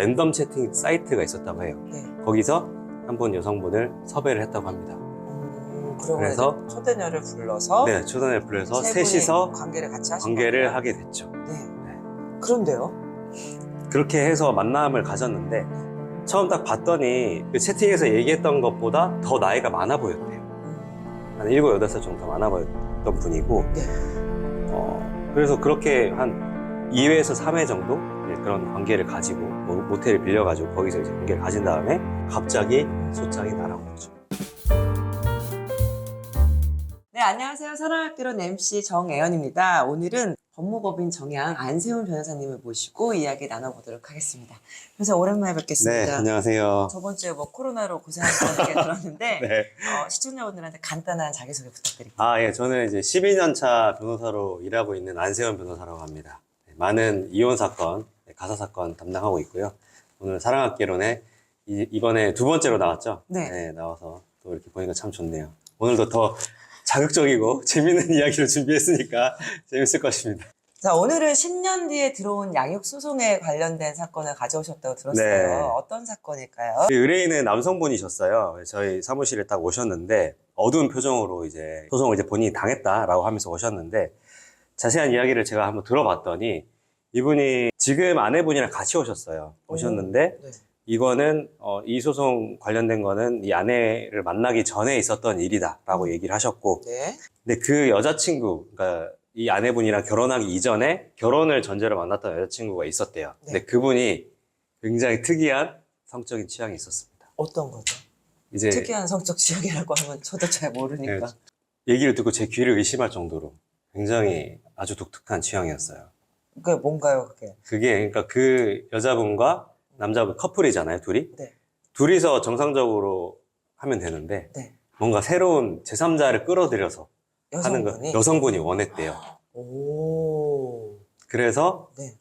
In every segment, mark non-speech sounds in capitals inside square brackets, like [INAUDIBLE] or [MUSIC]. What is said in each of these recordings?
랜덤 채팅 사이트가 있었다고 해요. 네. 거기서 한 분 여성분을 섭외를 했다고 합니다. 음, 그래서 초대녀를 불러서 네, 초단을 불러서 세 셋이서 관계를 같이 하신 관계를? 하게 됐죠. 네. 그런데요? 그렇게 해서 만남을 가졌는데 처음 딱 봤더니 그 채팅에서 얘기했던 것보다 더 나이가 많아 보였대요. 음, 한 7, 8살 정도 많아 보였던 분이고 네. 어, 그래서 그렇게 한 2회에서 3회 정도 그런 관계를 가지고 모- 모텔을 빌려가지고 거기서 이제 관계를 가진 다음에 갑자기 소장이 날아온 거죠. 네, 안녕하세요. 사랑학개론 MC 정애연입니다. 오늘은 법무법인 정양 안세훈 변호사님을 모시고 이야기 나눠보도록 하겠습니다. 변호사 오랜만에 뵙겠습니다. 네, 안녕하세요. 저번 주에 뭐 코로나로 고생하셨다는 게 들었는데 [LAUGHS] 네. 어, 시청자분들한테 간단한 자기소개 부탁드립니다. 아, 예. 저는 이제 12년 차 변호사로 일하고 있는 안세현 변호사라고 합니다. 네, 많은 이혼 사건, 네, 가사 사건 담당하고 있고요. 오늘 사랑학개론에 이- 이번에 두 번째로 나왔죠? 네. 나와서 또 이렇게 보니까 참 좋네요. 오늘도 더 자극적이고 [LAUGHS] 재밌는 이야기를 준비했으니까 재밌을 것입니다. 자, 오늘은 10년 뒤에 들어온 양육 소송에 관련된 사건을 가져오셨다고 들었어요. 네. 어떤 사건일까요? 그 의뢰인은 남성분이셨어요. 저희 사무실에 딱 오셨는데 어두운 표정으로 이제 소송을 이제 본인이 당했다라고 하면서 오셨는데 자세한 이야기를 제가 한번 들어봤더니 이분이 지금 아내분이랑 같이 오셨어요. 오셨는데 네. 이거는 어, 이 소송 관련된 거는 이 아내를 만나기 전에 있었던 일이다라고 얘기를 하셨고 네. 근데 그 여자친구 그러니까 이 아내분이랑 결혼하기 이전에 결혼을 전제로 만났던 여자친구가 있었대요. 근데 네. 그분이 굉장히 특이한 성적인 취향이 있었습니다. 어떤 거죠? 이제 특이한 성적 취향이라고 하면 저도 잘 모르니까. 네. 얘기를 듣고 제 귀를 의심할 정도로 굉장히 아주 독특한 취향이었어요. 그게 뭔가요, 그게? 그게 그러니까 그 여자분과 남자분 커플이잖아요, 둘이. 네. 둘이서 정상적으로 하면 되는데 네. 뭔가 새로운 제3자를 끌어들여서 하는 거 여성분이? 여성분이 원했대요. 오. 그래서 네.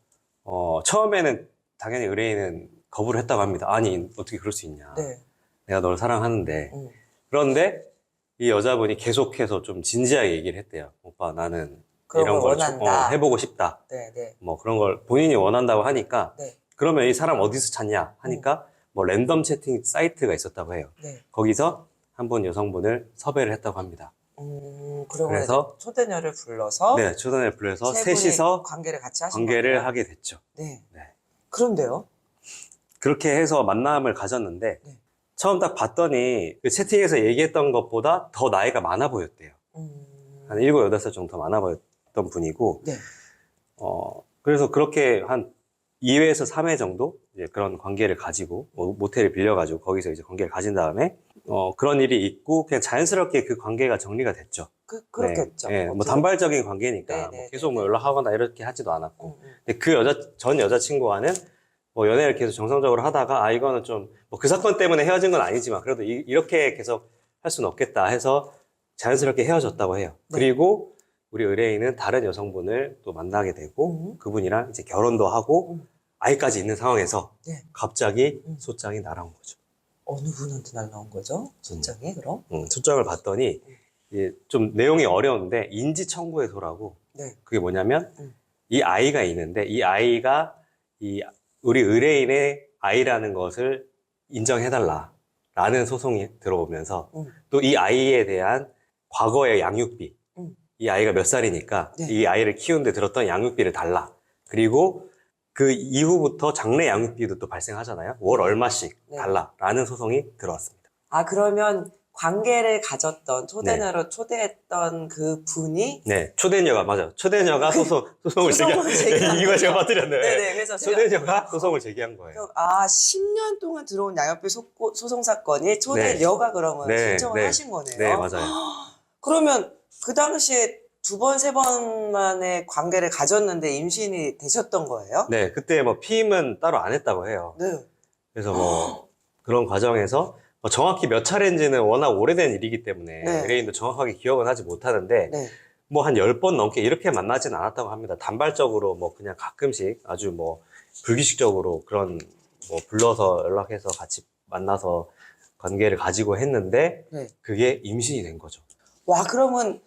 어, 처음에는 당연히 의뢰인은 거부를 했다고 합니다. 아니 어떻게 그럴 수 있냐. 네. 내가 널 사랑하는데 음. 그런데 이 여자분이 계속해서 좀 진지하게 얘기를 했대요. 오빠 나는 이런 걸 원한다. 어, 해보고 싶다. 네, 네. 뭐 그런 걸 본인이 원한다고 하니까 네. 그러면 이 사람 어디서 찾냐 하니까 뭐 랜덤 채팅 사이트가 있었다고 해요. 네. 거기서 한 분 여성분을 섭외를 했다고 합니다. 음, 그래서 초대녀를 불러서 네, 초단을 불러서 셋이서 관계를 같이 하신 관계를 거예요? 하게 됐죠. 네. 네. 그런데요? 그렇게 해서 만남을 가졌는데 네. 처음 딱 봤더니 그 채팅에서 얘기했던 것보다 더 나이가 많아 보였대요. 음. 한 7, 8살 정도 더 많아 보였 던 분이고 네. 어, 그래서 그렇게 한 2회에서 3회 정도 이제 그런 관계를 가지고 뭐 모텔을 빌려가지고 거기서 이제 관계를 가진 다음에 어, 그런 일이 있고 그냥 자연스럽게 그 관계가 정리가 됐죠. 그, 그렇겠죠. 네, 네, 뭐 단발적인 관계니까 네, 뭐 네, 계속 네, 뭐 네. 연락하거나 이렇게 하지도 않았고 음, 음. 근데 그 여자 전 여자친구와는 뭐 연애를 계속 정상적으로 하다가 아 이거는 좀 뭐 그 사건 때문에 헤어진 건 아니지만 그래도 이, 이렇게 계속 할 수는 없겠다 해서 자연스럽게 헤어졌다고 해요. 네. 그리고 우리 의뢰인은 다른 여성분을 또 만나게 되고 음. 그분이랑 이제 결혼도 하고 음. 아이까지 있는 상황에서 네. 갑자기 음. 소장이 날아온 거죠. 어느 분한테 날라온 거죠? 소장이 그럼? 음, 소장을 봤더니 이게 좀 내용이 어려운데 인지 청구해소라고 네. 그게 뭐냐면 음. 이 아이가 있는데 이 아이가 이 우리 의뢰인의 아이라는 것을 인정해달라라는 소송이 들어오면서 음. 또 이 아이에 대한 과거의 양육비 음. 이 아이가 몇 살이니까 네. 이 아이를 키우는데 들었던 양육비를 달라 그리고 그 이후부터 장래 양육비도 또 발생하잖아요 월 얼마씩 네. 달라라는 소송이 들어왔습니다 아, 그러면 관계를 가졌던 초대녀로 초대했던 그 분이 네 초대녀가 맞아요 초대녀가 소송 소송을 제기한 [LAUGHS] 이거 제가 거죠. 빠뜨렸네요 네네. 그래서 초대녀가 소송을 제기한 거예요 아, 10년 동안 들어온 양육비 소, 소송 사건이 초대녀가 그러면 네, 신청을 네. 하신 거네요. 네 맞아요 [GASPS] 그러면 그 당시에 두 번, 세 번 만에 관계를 가졌는데 임신이 되셨던 거예요? 네, 그때 뭐 피임은 따로 안 했다고 해요. 네. 그래서 뭐 그런 과정에서 뭐 정확히 몇 차례인지는 워낙 오래된 일이기 때문에 네. 의뢰인도 정확하게 기억은 하지 못하는데 네. 뭐 한 열 번 넘게 이렇게 만나진 않았다고 합니다. 단발적으로 뭐 그냥 가끔씩 아주 뭐 불기식적으로 그런 뭐 불러서 연락해서 같이 만나서 관계를 가지고 했는데 네. 그게 임신이 된 거죠. 와, 그러면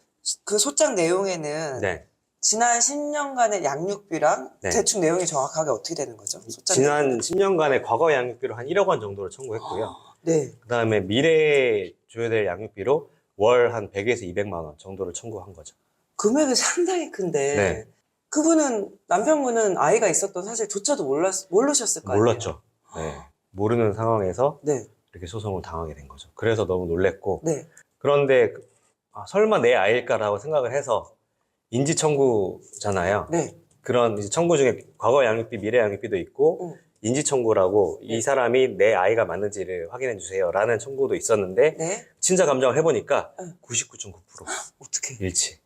그 소장 내용에는 네. 지난 10년간의 양육비랑 네. 대충 내용이 정확하게 어떻게 되는 거죠? 숫자 지난 10년간의 과거 양육비로 한 1억 원 정도를 청구했고요. [GASPS] 네. 그다음에 미래에 줘야 될 양육비로 월 한 100에서 200만 원 정도를 청구한 거죠. 금액이 상당히 큰데 네. 그분은 남편분은 아이가 있었던 사실조차도 몰랐 모르셨을 거 아니에요? 몰랐죠. 네. 모르는 상황에서 네, 이렇게 소송을 당하게 된 거죠. 그래서 너무 놀랬고 네, 그런데 그- 아, 설마 내 아이일까라고 생각을 해서 인지 청구잖아요. 네. 그런 이제 청구 중에 과거 양육비, 미래 양육비도 있고 음. 인지 청구라고 네. 이 사람이 내 아이가 맞는지를 확인해 주세요라는 청구도 있었는데 네. 친자 감정을 해보니까 응. 99.9% 어떻게? 일치.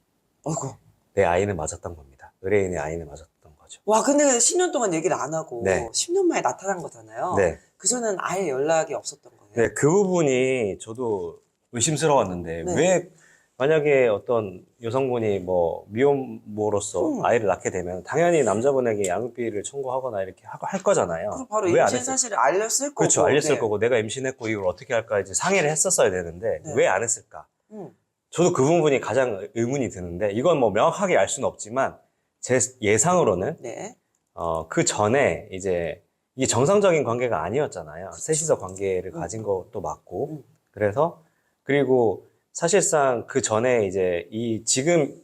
어이구. 내 아이는 맞았던 겁니다. 의뢰인의 아이는 맞았던 거죠. 와, 근데 10년 동안 얘기를 안 하고 네. 10년 만에 나타난 거잖아요. 네. 그전엔 아예 연락이 없었던 거예요. 네, 그 부분이 저도 의심스러웠는데 네. 왜 만약에 어떤 여성분이 뭐 미혼모로서 음. 아이를 낳게 되면 당연히 남자분에게 양육비를 청구하거나 이렇게 하- 할 거잖아요. 그럼 바로 왜 안 임신 했을까? 사실을 알렸을 거고. 그렇죠. 알렸을 네. 거고 내가 임신했고 이걸 어떻게 할까 이제 상의를 했었어야 되는데 네. 왜 안 했을까? 음. 저도 그 부분이 가장 의문이 드는데 이건 뭐 명확하게 알 수는 없지만 제 예상으로는 네. 어, 그 전에 이제 이게 정상적인 관계가 아니었잖아요. 셋이서 관계를 음. 가진 것도 맞고. 음. 그래서, 그리고 사실상 그 전에 이제 이 지금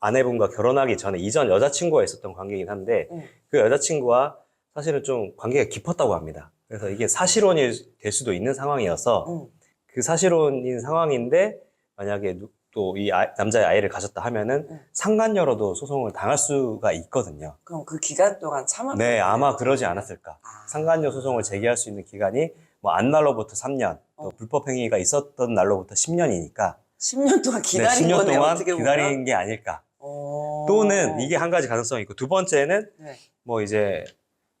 아내분과 결혼하기 전에 이전 여자친구와 있었던 관계이긴 한데 음. 그 여자친구와 사실은 좀 관계가 깊었다고 합니다. 그래서 이게 사실혼이 될 수도 있는 상황이어서 음. 그 사실혼인 상황인데 만약에 또 이 남자의 아이를 가졌다 하면은 음. 상간녀로도 소송을 당할 수가 있거든요. 그럼 그 기간 동안 참아. 네, 아마 그러지 않았을까. 아. 상간녀 소송을 제기할 수 있는 기간이 뭐 안 날로부터 3년, 또 어. 불법 행위가 있었던 날로부터 10년이니까 10년 동안 기다린 10년 거네요. 동안 어떻게 보면. 기다린 게 아닐까. 어. 또는 이게 한 가지 가능성이 있고 두 번째는 네. 뭐 이제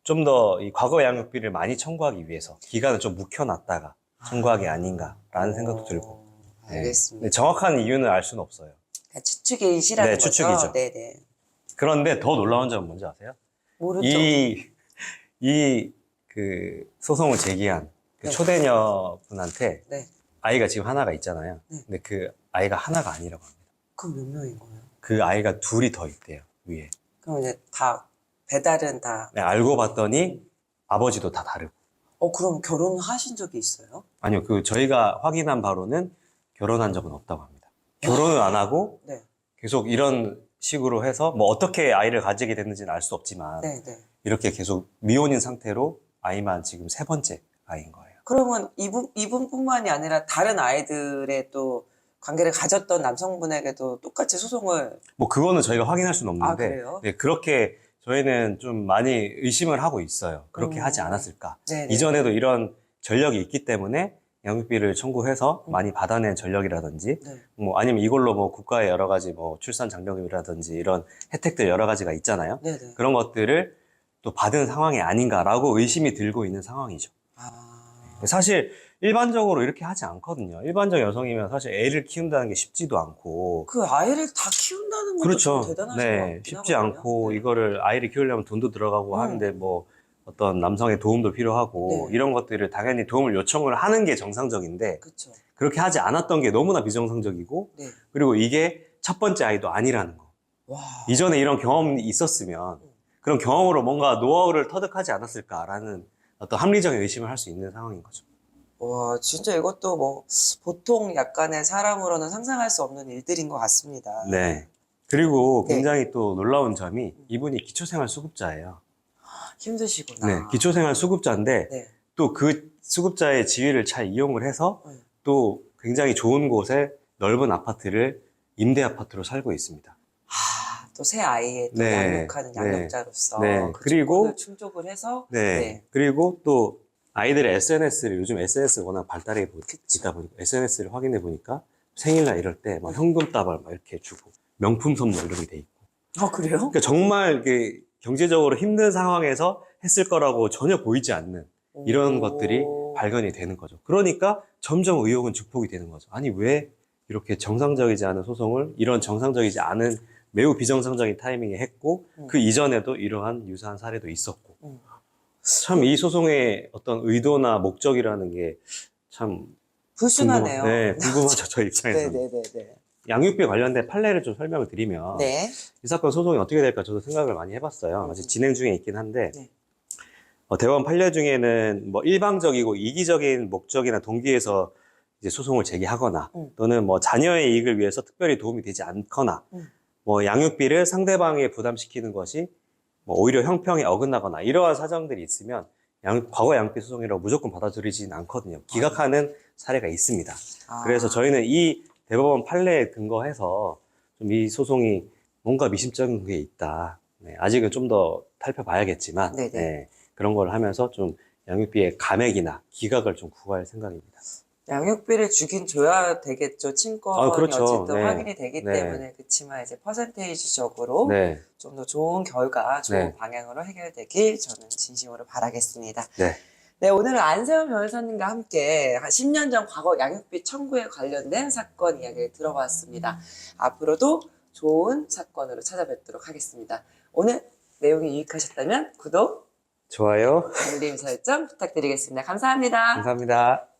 좀 더 이 과거 양육비를 많이 청구하기 위해서 기간을 좀 묵혀놨다가 청구한 게 아닌가라는 생각도 들고. 어, 네. 알겠습니다. 네, 정확한 이유는 알 수는 없어요. 그러니까 추측이시라는 네, 거죠. 추측이죠. 네네. 그런데 더 놀라운 점은 뭔지 아세요? 모르죠. 이, 이, 그, 소송을 제기한 그 네. 초대녀 분한테 네. 아이가 지금 하나가 있잖아요. 네. 근데 그 아이가 하나가 아니라고 합니다. 그럼 몇 명인 거예요? 그 아이가 둘이 더 있대요, 위에. 그럼 이제 다 배달은 다. 네, 알고 봤더니 아버지도 다 다르고. 어 그럼 결혼하신 적이 있어요? 아니요, 그 저희가 확인한 바로는 결혼한 적은 없다고 합니다. 결혼은 안 하고 [LAUGHS] 네. 계속 이런 식으로 해서 뭐 어떻게 아이를 가지게 됐는지는 알 수 없지만 네 네. 이렇게 계속 미혼인 상태로 아이만 지금 세 번째 아이인 거예요. 그러면 이분 이분뿐만이 아니라 다른 아이들의 또 관계를 가졌던 남성분에게도 똑같이 소송을 뭐 그거는 저희가 확인할 수는 아, 없는데 그래요? 네, 그렇게 저희는 좀 많이 의심을 하고 있어요. 그렇게 음. 하지 않았을까? 네. 이전에도 이런 전력이 있기 때문에 양육비를 청구해서 음. 많이 받아낸 전력이라든지 네. 뭐 아니면 이걸로 뭐 국가의 여러 가지 뭐 출산 장려금이라든지 이런 혜택들 여러 가지가 있잖아요. 네네. 그런 것들을 또 받은 상황이 아닌가라고 의심이 들고 있는 상황이죠. 아. 사실 일반적으로 이렇게 하지 않거든요. 일반적 여성이면 사실 애를 키운다는 게 쉽지도 않고 그 아이를 다 키운다는 것도 그렇죠. 좀 대단하신 것 네, 같긴 쉽지 하거든요. 않고 네. 이거를 아이를 키우려면 돈도 들어가고 음. 하는데 뭐 어떤 남성의 도움도 필요하고 네. 이런 것들을 당연히 도움을 요청을 하는 게 정상적인데 그렇죠. 그렇게 하지 않았던 게 너무나 비정상적이고 네. 그리고 이게 첫 번째 아이도 아니라는 거. 와. 이전에 이런 경험이 있었으면 음. 그런 경험으로 뭔가 노하우를 터득하지 않았을까라는 어떤 합리적인 의심을 할 수 있는 상황인 거죠. 와, 진짜 이것도 뭐 보통 약간의 사람으로는 상상할 수 없는 일들인 것 같습니다. 네. 그리고 네. 굉장히 또 놀라운 점이 이분이 기초생활 수급자예요. 힘드시구나. 네, 기초생활 수급자인데 네. 또 그 수급자의 지위를 잘 이용을 해서 네. 또 굉장히 좋은 곳에 넓은 아파트를 임대 아파트로 살고 있습니다. 아, 또새 아이에 또 네. 양육하는 네. 양육자로서 네. 그 그리고- 조건을 충족을 해서 네. 네. 그리고 또 아이들의 SNS를 요즘 SNS 워낙 발달해 보-. 있다 보니까 SNS를 확인해 보니까 생일날 이럴 때 막 현금 따발 막 이렇게 주고 명품 선물 이런 게 돼 있고. 아 그래요? 그러니까 정말 이게 경제적으로 힘든 상황에서 했을 거라고 전혀 보이지 않는 이런 오. 것들이 발견이 되는 거죠. 그러니까 점점 의혹은 증폭이 되는 거죠. 아니 왜 이렇게 정상적이지 않은 소송을 이런 정상적이지 않은 매우 비정상적인 타이밍에 했고 음. 그 이전에도 이러한 유사한 사례도 있었고 음. 참이 소송의 어떤 의도나 목적이라는 게참 불순하네요. 네, 궁금하죠 저희 입장에서는. 네네네네. 양육비 관련된 판례를 좀 설명을 드리면 네. 이 사건 소송이 어떻게 될까 저도 생각을 많이 해봤어요. 아직 진행 중에 있긴 한데 네. 어, 대법원 판례 중에는 뭐 일방적이고 이기적인 목적이나 동기에서 이제 소송을 제기하거나 음. 또는 뭐 자녀의 이익을 위해서 특별히 도움이 되지 않거나 음. 뭐 양육비를 상대방에 부담시키는 것이 뭐 오히려 형평에 어긋나거나 이러한 사정들이 있으면 양, 과거 양육비 소송이라고 무조건 받아들이지는 않거든요. 기각하는 사례가 있습니다. 아. 그래서 저희는 이 대법원 판례에 근거해서 좀 이 소송이 뭔가 미심쩍은 게 있다. 네, 아직은 좀 더 살펴봐야겠지만. 네, 그런 걸 하면서 좀 양육비의 감액이나 기각을 좀 구할 생각입니다. 양육비를 주긴 줘야 되겠죠. 친권이 아, 그렇죠. 어쨌든 네. 확인이 되기 네. 때문에 그렇지만 이제 퍼센테이지적으로 네, 좀 더 좋은 결과, 좋은 네. 방향으로 해결되길 저는 진심으로 바라겠습니다. 네, 네, 오늘은 안세훈 변호사님과 함께 한 10년 전 과거 양육비 청구에 관련된 사건 이야기를 들어봤습니다. 앞으로도 좋은 사건으로 찾아뵙도록 하겠습니다. 오늘 내용이 유익하셨다면 구독, 좋아요. 알림 설정 부탁드리겠습니다. 감사합니다. 감사합니다.